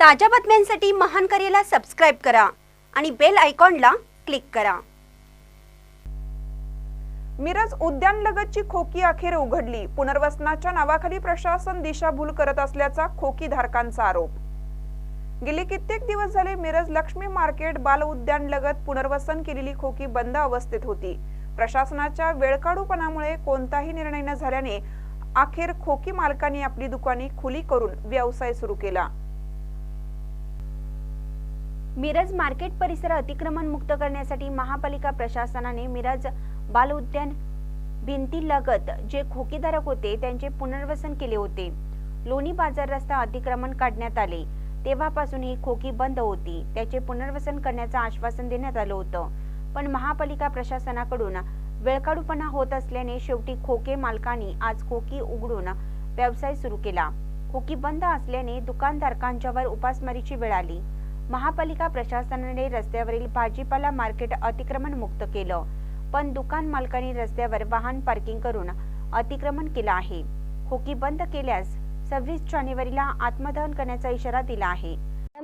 ताज्या बातम्यांसाठी महान करेला सबस्क्राईब करा आणि बेल आयकॉनला क्लिक करा. मिरज उद्यानलगतची खोकी अखेर उघडली. पुनर्वसनाच्या नावाखाली प्रशासन दिशाभूल करत असल्याचा खोकी धारकांचा आरोप. गेले कित्येक दिवस झाले मिरज लक्ष्मी मार्केट बाल उद्यान लगत पुनर्वसन केलेली खोकी बंद अवस्थेत होती. प्रशासनाच्या वेळकाडूपणामुळे कोणताही निर्णय न झाल्याने अखेर खोकी मालकांनी आपली दुकाने खुली करून व्यवसाय सुरू केला. मिरज मार्केट परिसर अतिक्रमण मुक्त करण्यासाठी महापालिका प्रशासनाने मिरज बाल उद्यान भिंतीलगत जे खोकीधारक होते त्यांचे पुनर्वसन केले होते. लोणी बाजार रस्ता अतिक्रमण काढण्यात आले. तेव्हापासून ही खोकी बंद होती. त्याचे पुनर्वसन करण्याचं आश्वासन देण्यात आलं होतं. पण महापालिका प्रशासनाकडून वेळकाडूपणा होत असल्याने शेवटी खोके मालकांनी आज खोकी उघडून व्यवसाय सुरू केला. खोकी बंद असल्याने दुकानधारकांच्यावर उपासमारीची वेळ आली. महापालिका प्रशासनाने रस्त्यावरील भाजीपाला मार्केट अतिक्रमण मुक्त केलं. पण दुकान मालकांनी रस्त्यावर वाहन पार्किंग करून अतिक्रमण केलं आहे. खोकी बंद केल्यास सव्वीस जानेवारीला आत्मदहन करण्याचा इशारा दिला आहे.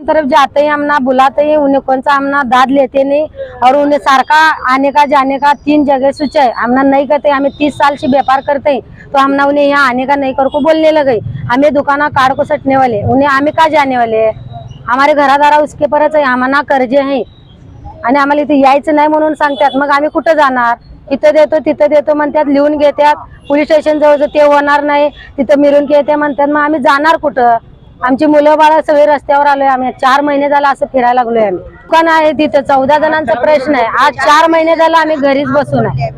तरफ जाते हैं हमना बुलाते हैं उन्हें कौन सा हमना दाद लेते नहीं. और उन्हें सारका आने का जाने का तीन जगह स्विच है हमना नहीं करते हमें तीस साल से व्यापार करते हैं तो हमना उन्हें यहाँ आने का नहीं कर को बोलने लगे. हमें दुकाना काट को सटने वाले. उन्हें हमें का जाने वाले? है हमारे घरादारा उसके परच आहे आम्हाला कर्जे आहे. आणि आम्हाला इथे यायचं नाही म्हणून सांगतात मग आम्ही कुठं जाणार? इथं देतो तिथं देतो म्हणतात लिहून घेतात. पोलीस स्टेशन जवळ ते होणार नाही तिथं मिरून घेते म्हणतात मग आम्ही जाणार कुठं? आमची मुलं बाळ सगळे रस्त्यावर आलोय आम्ही. चार महिने झाला असं फिरायला लागलोय आम्ही. दुकान आहे तिथं चौदा जणांचा प्रश्न आहे. आज चार महिने झाला आम्ही घरीच बसून आहे.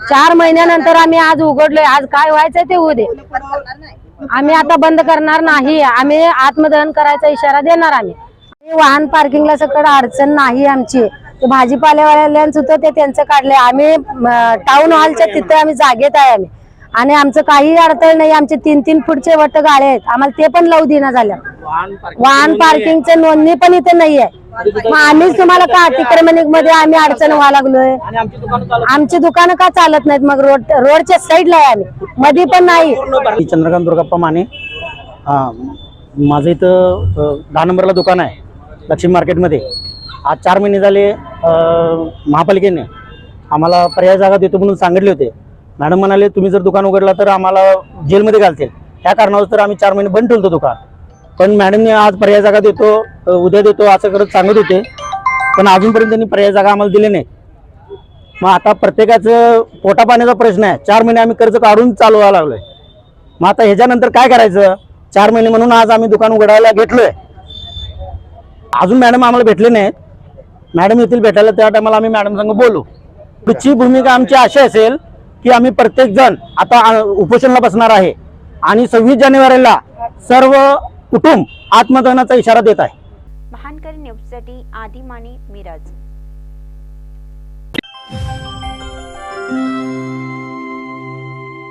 चार महिन्यानंतर आम्ही आज उघडलोय. आज काय व्हायचंय ते उदे आम्ही आता बंद करणार नाही. आम्ही आत्मदहन करायचा इशारा देणार आम्ही. वाहन पार्किंगला सगळं अडचण नाही आमची. ते भाजीपालेवाल्यांचं होतं ते त्यांचं काढलंय. आम्ही टाउन हॉलच्या तिथे आम्ही जागेत आहे आम्ही. आणि आमचं काही अडथळ नाही. आमचे तीन तीन फूटचे वट गाळे आहेत. आम्हाला ते पण लावू देना झाल्या वाहन पार्किंगचं नोंदणी पण इथे नाही आहे. मग आम्हीच तुम्हाला का अतिक्रमणमध्ये आम्ही अडचण व्हायला लागलोय? आणि आमची दुकानं चालू आमची दुकानं का चालत नाहीत? मग रोड रोडच्या साईडला आहे आम्ही. मध्ये पण नाही. मी चंद्रकांत दुर्गप्पा माने. हा, माझं इथं अ, दहा नंबरला दुकान आहे लक्ष्मी मार्केटमध्ये. आज चार महिने झाले अ, महापालिकेने आम्हाला पर्याय जागा देतो म्हणून सांगितले होते. मॅडम म्हणाले तुम्ही जर दुकान उघडला तर आम्हाला जेलमध्ये घालतील. त्या कारणावर तर आम्ही चार महिने बंद ठेवतो दुकान. पण मॅडमने आज पर्याय जागा देतो उद्या देतो असं करत सांगत होते. पण अजूनपर्यंत त्यांनी पर्याय जागा आम्हाला दिली नाही. मग आता प्रत्येकाचं पोटा पाण्याचा प्रश्न आहे. चार महिने आम्ही कर्ज काढून चालवायला लागलोय. मग आता ह्याच्यानंतर काय करायचं? चार महिने म्हणून आज आम्ही दुकान उघडायला घेतलोय. अजून मॅडम आम्हाला भेटले नाहीत. मॅडम येथील भेटायला त्या टायमाला आम्ही मॅडम संग बोलू. पुढची भूमिका आमची अशी असेल की आम्ही प्रत्येक जण आता उपोषणला उपोषणाला बसणार आहे. आणि सव्वीस जानेवारीला सर्व कुटुंब आत्मदहनाचा इशारा देत आहे. महानकर न्यूजसाठी आदी माने मिरज.